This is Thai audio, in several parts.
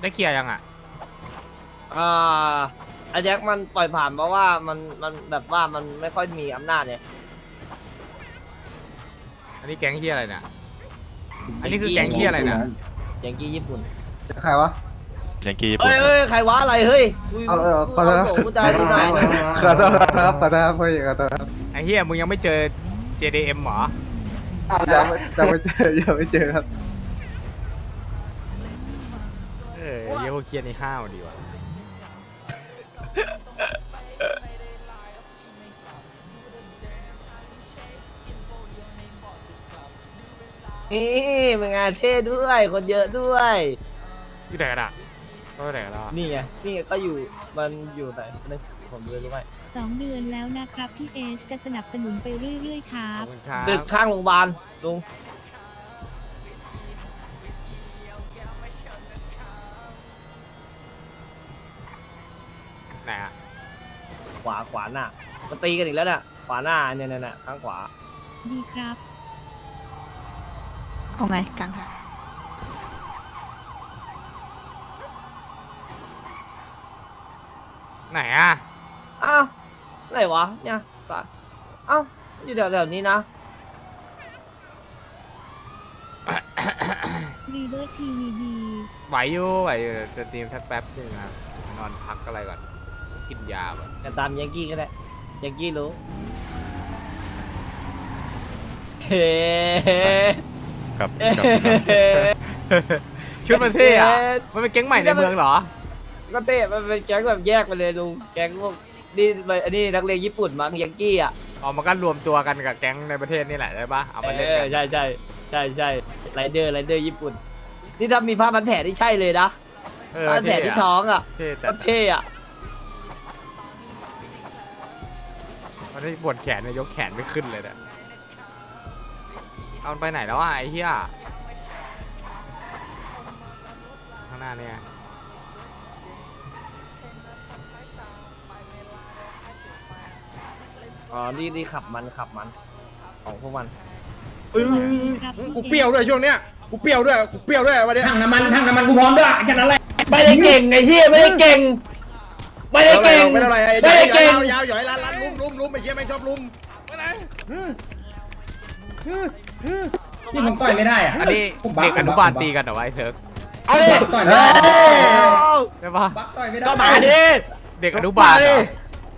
ได้เคลียร์ยังอะ อ่าไอ้แจ็คมันปล่อยผ่านเพราะว่ามันมันแบบว่ามันไม่ค่อยมีอำนาจเนี่ยอันนี้แก๊งเฮียอะไรเนี่ย อันนี้คือแก๊งเฮียอะไรเนี่ยยังกี้ญี่ปุ่นใครวะยังกี้ญี่ปุ่เฮ้นยเฮ้ยใครวะอะไรเฮ้ยกูเอาเออกูขอโทษเอาโสกูตายที่ไหนขอโทษครับขอโทษครับพี่ขอโทษครับไอ้เฮียมึงยังไม่เจอ JDM เหรอ ยังไม่ยังไม่เจอยังไม่เจอครับ เออเฮี ยพวกเคลียร์นี่ห้าวดีว่ะนี่มึงงานเท่ด้วย คนเยอะด้วย ที่ไหนกันอะก็ไหนกันแล้วอะนี่ไง นี่ไงก็อยู่ มันอยู่ไหนนึกผมดูรู้ไหมสองเดือนแล้วนะครับพี่เอสจะสนับสนุนไปเรื่อยๆครัขอบบคุณครับตึกข้างโรงพยาบาลลุง ไหนอะขวาขวาหน้ามันตีกันอีกแล้วน่ะ ขวาหน้าเนี่ยเนี่ยเนี่ยข้างขวา ดีครับเอาไงกลางทางไหนอะอ้าวไหนวะเนี่ยสายอ้าวอยู่แถวๆนี้นะ รีเวอร์ทีวีดี ไหวอยู่ไหวอยู่จะเตรียมสักแป๊บหนึงนะนอนพักอะไรก่อน กินยาแบบจะตามยังกี้ก็ได้ยังกี้รู้เฮ้กับเฮ้กับกับชุดมันเท่อะมันเป็นแก๊งใหม่ในเมืองเหรอ ก็เต้มันเป็นแก๊งแบบแยกไปเลยลุงแก๊งพวกนี่อันนี้นักเรียนญี่ปุ่นมั้งยังกี้อะอ๋อมันก็รวมตัวกันกับแก๊งในประเทศนี่แหละได้ปะเอามาเล่นเอกัอนใช่ใช่ใช่ใช่ไรเดอร์ไรเดอร์ญี่ปุ่นนี่ถ้ามีผ้าพันแผลที่ใช่เลยนะเออผ้าพันแผลเท่ที่อะท้องอะเท่แต่ก็เท่อะ มันได้ปวดแขนเนี่ยยกแขนไม่ขึ้นเลยเนี่ยเอามันไปไหนแล้วอะไอ้เหี้ยข้างหน้าเนี่ยอ๋อนี่นี่ขับมันขับมัน ของพวกมันครับพี่กูเปรี้ยวด้วยช่วงเนี้ยกูเปรี้ยวด้วยกูเปรี้ยวด้วยวันเนี้ยทางน้ำมันทางน้ำมันกูพร้อมด้วยแค่นั้นแหละ ไม่ได้เก่งไอ้เฮียไม่ได้เก่ง ไม่ได้เก่งไม่เท่าไรไอ้เด้เก่งยาวยาวๆหย่อยล้านลันลุ้มลุ้มลุ้มไม่เชี่ยไม่ชอบลุ้มที่ผมต่อยไม่ได้อะอันนี้เด็กอนุบาลตีกันเหรอวะไอ้เซิร์กเอาดิต่อยไม่ได้ใช่ปะบักต่อก็มาดิเด็กอนุบาลเหรอ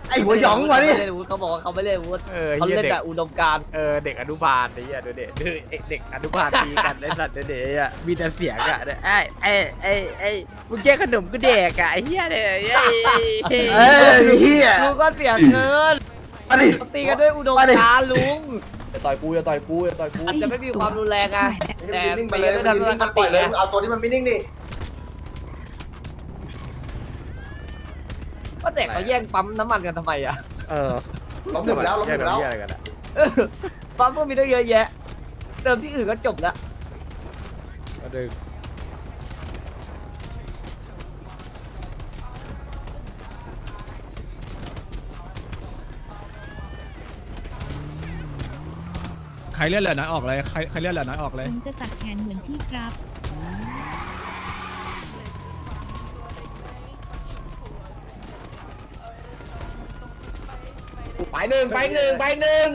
ไอ้หัวหยองมาดิเล่นวุฒิเขาบอกว่าเขาไม่เล่นวุฒิเออเขาเหี้ยเล่นเด็กแต่อุดมการณ์เออเด็กอนุบาลไอ้เหี้ยดูเด็กดูไอ้เด็กอนุบาลตีกันไอ้สัตว์เด็กๆอะมีแต่เสียงอะเนี่ยไอ้ไอ้ไอ้ไอ้มึงแย่งขนมกูเด็กอะไอ้เหี้ยเนี่ยไอ้ไอ้เอ้ยเฮียลุงก็เสียเกินมาดิ เขาตีกันด้วยอุดมมาดิการณ์ลุงอย่าต่อยกูอย่าต่อยกูอย่าต่อยกูอาจจะไม่มีความรุนแรงอะแต่นิ่งไปไปเลยด้วยมัทันศนคปล่ติอยเลยไงเอาตัวนี้มันไม่นิ่งดิ แต่เขาแย่งปั๊มน้ำมันกันทำไมอะเออล้มหนึ่งแล้วล้มหนึ่งแล้วเหี้ยอะไรกันอะเออปั๊มก็มีตั้งเยอะแยะ เติมที่อื่นก็จบแล้วมาดึงใครเลื่อนเหลือน้อยออกเลย ใครใครเลื่อนเหลือน้อยออกเลย ผมจะตัดแขนเหมือนพี่ครับ ไปหนึ่งไปหนึ่งไปหนึ่ง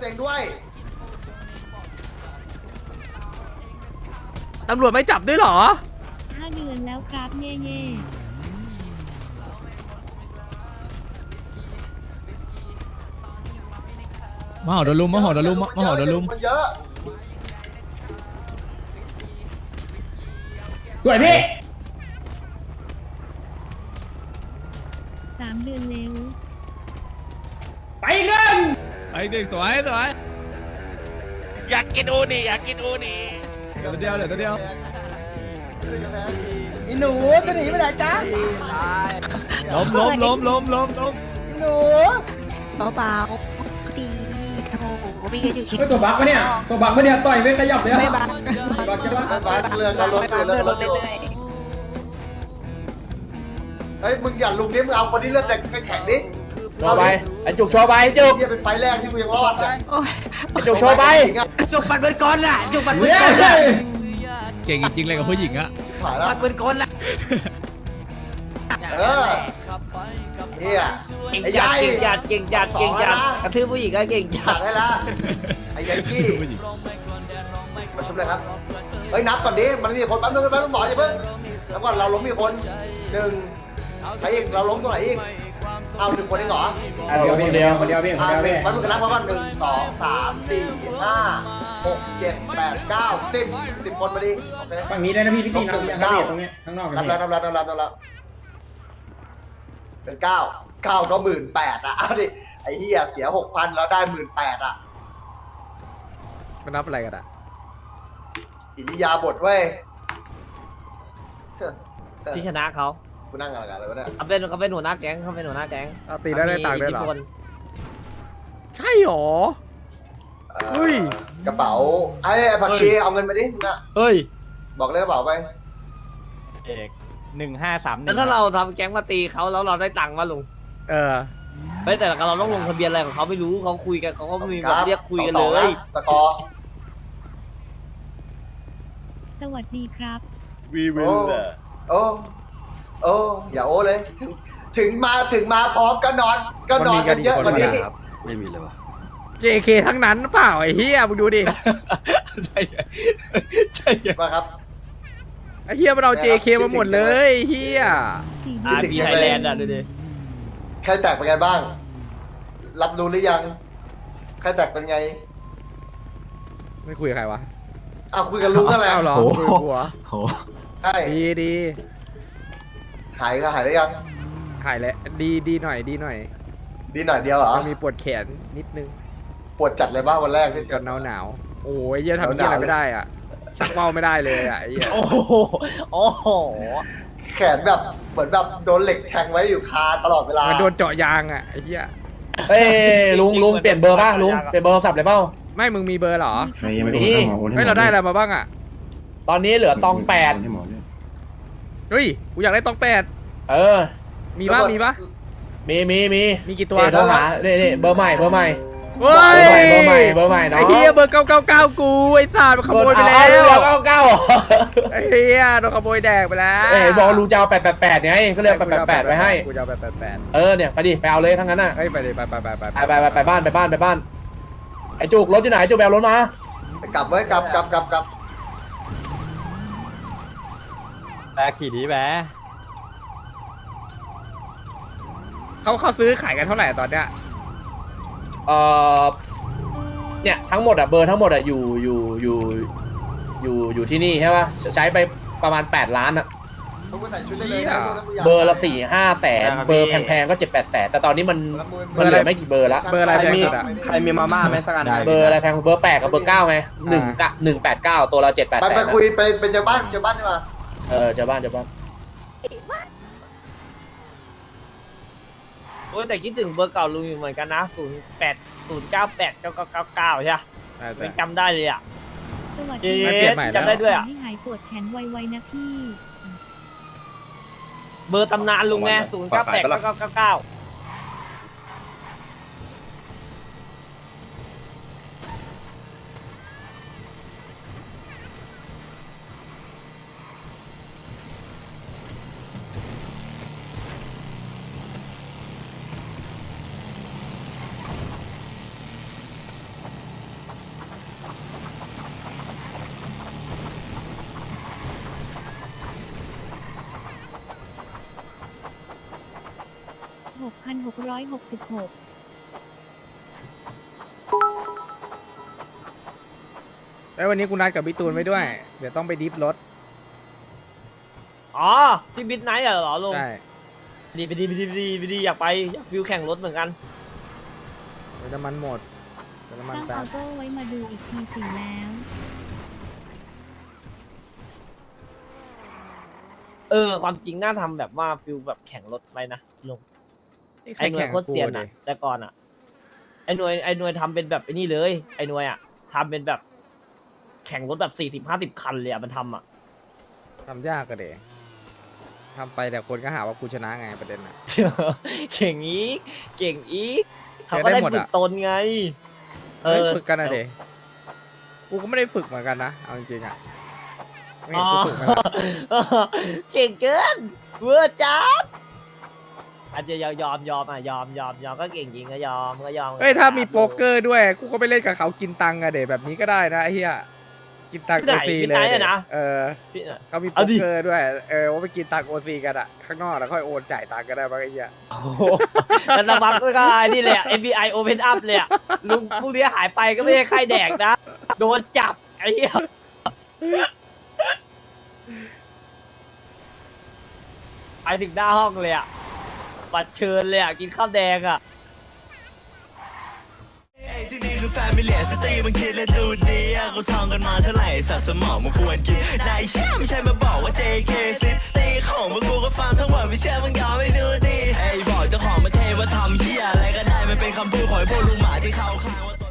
เต็งด้วยตำรวจไม่จับด้วยเหรอ ห้าเดือนแล้วครับเย่เย่มาหอดลุมมาหอดลุมมาหอดลุมมันเยอะสวยพี่ ไอ้เด็กสวยสวยอยากกินอูนี่อยากกินอูนี่เหลือตัวเดียวเหลือตัวเดียวอีหนูจะหนีไปไหนจ๊ะล้มล้มล้มล้มล้มล้มอีหนูเบาๆดีโถพี่ก็อยู่คิดไม่ตัวบักปะเนี่ยตัวบักปะเนี่ยต่อยไม่ขยับเลยอะไม่บักบักจะบักไปไปเรือกันรถไม่บักเรือเดินรรถถเรื่อยเฮ้ยมึงอย่าลุงนี่มึงเอาคนที่เลือดแดงแข็งดิ โชว์ไปไอจุกโชว์ไปไอ้จุกเฮียเป็นไฟแรกที่กูยังรอดเลยๆโอ้ยไอจุกโชว์ไปจริงอะจุกปัดเบิร์ดก่อนน่ะจุกปัดเบิเฮ้ร์ดก่อนน่ะยเก่งจริงๆเลยกับผู้หญิงอะหายแล้วปืนกลละเออเฮียเก่งไอ้จัยัดยเก่งจัดเก่งจัดเก่งจัดสองแล้วนะกระทืบผู้หญิงก็เก่งจัจัดดให้ละไอ้ยัยกี้ผู้หญิงมาชุบเลยครับเฮ้ยนับก่อนดิมันมีคนแป๊บนึงแป๊บนึงหมออย่าเพิ่งแล้วก่อนเราล้มมีคนหนึ่งใครอีกเราล้มตัวไหนอีก เอาหนึ่งคนเองเหรอเดียวคนเดียวคนเดียวพี่คนอ่าเดียวหนึ่พี่งวันมึงกันนับมาก่อนหนึ่งสองสามสี่ห้าหกเจ็ดแปดเก้าสิบสิบคนมาดิโอเคฝั่งนี้ได้นะพี่พี่ตีนับยังครับพี่ตรงเนี้ยข้างนอกนับแล้วนับแล้วนับแล้วนับแล้วเป็นเก้าเก้าก็หมื่นแปดอะเอาดิไอ้เฮียเสียหกพันแล้วได้หมื่นแปดอะมันนับอะไรกันอะอิริยาบทเว้ย ที่ชนะเขา กูนั่งอะไรกันเลยวะเนี่ยเขาเป็นเขาเป็นหัวหน้าแก๊งเขาเป็นหัวหน้าแก๊งเอาตีได้ได้ตังค์ด้วยเหรอมีทธิพลใช่หรอ เอ่อเฮ้ย กระเป๋าไอ้ผักชีเอาเงินมาดิมึงอะเฮ้ย บอกเลยกระเป๋าไปเอกหนึ่งห้าสามหนึ่แล้วงถ้าเราทำแก๊งมาตีเขาแล้วเราได้ตังค์มาลุงเออ เฮ้ยแต่เราต้องลงทะเบียนอะไรของเขาไม่รู้เขาคุยกันเขาก็มีแบบเรียกคุยกันสองเลสองยนะสกอร์ สวัสดีครับ we โอ้โอ้ โอ้อย่าโอ้เลยถึงถึงมาถึงมาพร้อมก็นอนก็นอนกันเยอะกว่านี้ JK ทั้งนั้นเปล่าไอ้เฮียมึงดูดิ ใช่ไงใช่ไงมาครับ ไอ้เฮียมันเอา JK มาหมดเลยไอ้เฮียสี่อาร์บีไทยแลนด์อะดูดิใครแตกเป็นไงบ้าง รับรู้หรือยัง ใครแตกเป็นไงไม่คุยกับใครวะอ้าวคุยกันลุงอะไรอ้าวเหรอโอ้คุยโหกับกูเหรอโห ใช่ดีดี หายก็หายได้ยัง หายแล้วดีดีหน่อยดีหน่อยดีหน่อยเดียวเหรอ มันมีปวดแขนนิดนึงปวดจัดเลยบ้างวันแรกที่ก่อนหนาวหนาวๆโอ้ยเฮียทำเฮียอะไรไม่ได้อะชักเมาไม่ได้เลยอะไอ้เฮียโอ้โห โอ้โห แขนแบบเหมือนแบบโดนเหล็กแทงไว้อยู่คาตลอดเวลามันโดนเจาะยางอะไอ้เฮียเอ้ยลุงลุงเปลี่ยนเบอร์ป่ะลุงเปลี่ยนเบอร์โทรศัพท์เลยเปล่า ไม่มึงมีเบอร์เหรอมีไม่เราได้อะไรมาบ้างอะตอนนี้เหลือตองแปดเฮ้ย กูอยากได้ตองแปด เออ มีบ้างมีปะมีมีมีมีกี่ตัวเดี๋ยวโทรหาเนี่นี่เบอร์ใหม่เบอร์ใหม่ เฮ้ยเบอร์ใหม่เบอร์ใหม่เบอร์ใหม่เนาะไอ้เฮียเบอร์เก้าเก้าเก้ากูไอ้สัตว์มันขโมยไปแล้เอาว เอาเอาเก้าเหรอไอ้เฮียโดนขโมยแดกไปแล้วเอ้ยบอกลุงจะเอาแปดแปดแปดไงก็เลยเอาแปดแปดแปดไว้ให้ กูจะเอาแปดแปดแปดเออเนี่ยไปดิไปเอาเลยทั้งนั้นน่ะเฮ้ยไปเลยไปไปไปไปไปไปไปไปบ้านไปบ้านไปบ้านไอ้จุกรถอยู่ไหนจุกแบลรถมา กลับไว้กลับกลับกลับกลับ แบก ขี่ดีแบะเขาเขาซื้อขายกันเท่าไหร่ตอนเนี้ยเอ่อเนี่ยทั้งหมดอะเบอร์ทั้งหมดอะอยู่อยู่อยู่อยู่อยู่ที่นี่ใช่ป่ะใช้ไปประมาณ 8 ล้านอะมึงไปใส่ชุดได้เลยนะมึงถ้ามึงยากเบอร์ละสี่ห้าแสนเบอร์แพงๆก็เจ็ดแปดแสนแต่ตอนนี้มันเบอร์ละหมื่นมันเหลือไม่กี่เบอร์ละเบอร์อะไรแพงสุดอะใครมีมาม่าไหมสักอันเบอร์อะไรแพงเบอร์แปดกับเบอร์เก้าไงหนึ่งกะหนึ่งแปดเก้าตัวละเจ็ดแปดไปแสไปนคุยไปไปเจอบ้านเจอบ้านดีกว่า เออเจะบ้านเจะบ้านโอ้ยแต่คิดถึงเบอร์เก่าลุงอยู่เหมือนกันนะศูนย์แปดศูนย์เก้าแปดเก้าเก้าเก้าเก้าใช่ปะใช่ไม่ใช่ จำได้เลยอะ สวัสเอ๊ดีไม่เปลี่ยนใหม่แล้ว จำได้ด้วยอะ ให้หายปวดแขนไวๆนะพี่ เบอร์ตำนานลุงไงศูนย์เก้าแปดเก้าเก้าเก้าเก้า หกพันหกร้อยหกสิบหกแล้ววันนี้กูนัดกับพี่ตูนไว้ด้วย เดี๋ยวต้องไปดิฟรถอ๋อที่บิดไนท์เหรอลุงใช่ดีไปดีไปดีไปดีไปดีอยากไปอยากฟิวแข่งรถเหมือนกัน เดี๋ยวน้ำมันหมดเดี๋ยวน้ำมันตั้งแป๊อบอโต้ไว้มาดูอีกทีสี่แล้ว เออ ความจริงน่าทำแบบว่าฟิลแบบแข่งรถไปนะลุงใคร ไอ้หน่วแข่ยงโคกับตรกูเซียนดิอะแต่ก่อนอะไอ้หน่วยไอ้หน่วยทำเป็นแบบไอ้นี่เลย ไอ้หน่วยอะทำเป็นแบบ แข่งรถแบบสี่สิบห้าสิบคันเลยอะมันทำอะทำยากก็เดทำไปแต่คนก็หาว่ากูชนะไงประเด็นน่ะ เก่งอีกเก่งอีกเดี๋เขายวก็ได้ได้หมดฝึอะกตนไง เอไม่อ ฝึกกันอะเดกูก็ไม่ได้ฝึกเหมือนกันนะ เอาจริงๆอะไม่เห็นกูสูงไหมล่ะเก่งเกินเวอร์จัด อาจจะยอมยอมยอมอะยอมยอมยอมก็เก่งจริงก็ยอมก็ยอมเฮ้ยถ้ามีโป๊กเกอร์ด้วยกูก็ไปเล่นกับเขากินตังค์อะเด็แบบนี้ก็ได้นะไอ้เหี้ยกินตังค์ที่โอไหนซีพี่เลยไนท์อะนะเออพี่เขามีเอาโป๊กดิ เกอร์ด้วยเออว่าไปกินตังค์โอซีกันอะข้างนอกแล้วค่อยโอนจ่ายตังค์ก็ได้บ้างไอ้เหี้ยโอ้โหแล้วสักพักก็ไอ้นี่เลยอะ FBI Open Up เลยอะลุงพวกนี้หายไปก็ไม่ใช่ใครแดกนะ โดนจับไอ้เหี้ยไปถึงหน้าห้องเลยอะ บัดเชิญเลยอะ กินข้าวแดงอะที่นี่คือแฟมิเลียสตรีมันคิดและดูดีอะเขาท่องกันมาเท่าไหร่สัตว์สมองมันควรกินนายเชื่อไม่ใช่มาบอกว่า JK ซิตีของพวกกูก็ฟังทั้งหมดไม่เชื่อมึงยอมไม่ดูดีไอ้บอกเจ้าของประเทว่าทำเหี้ยอะไรก็ได้มันเป็นคำพูดของไอ้พวกลุงหมาที่เขาข้างว่า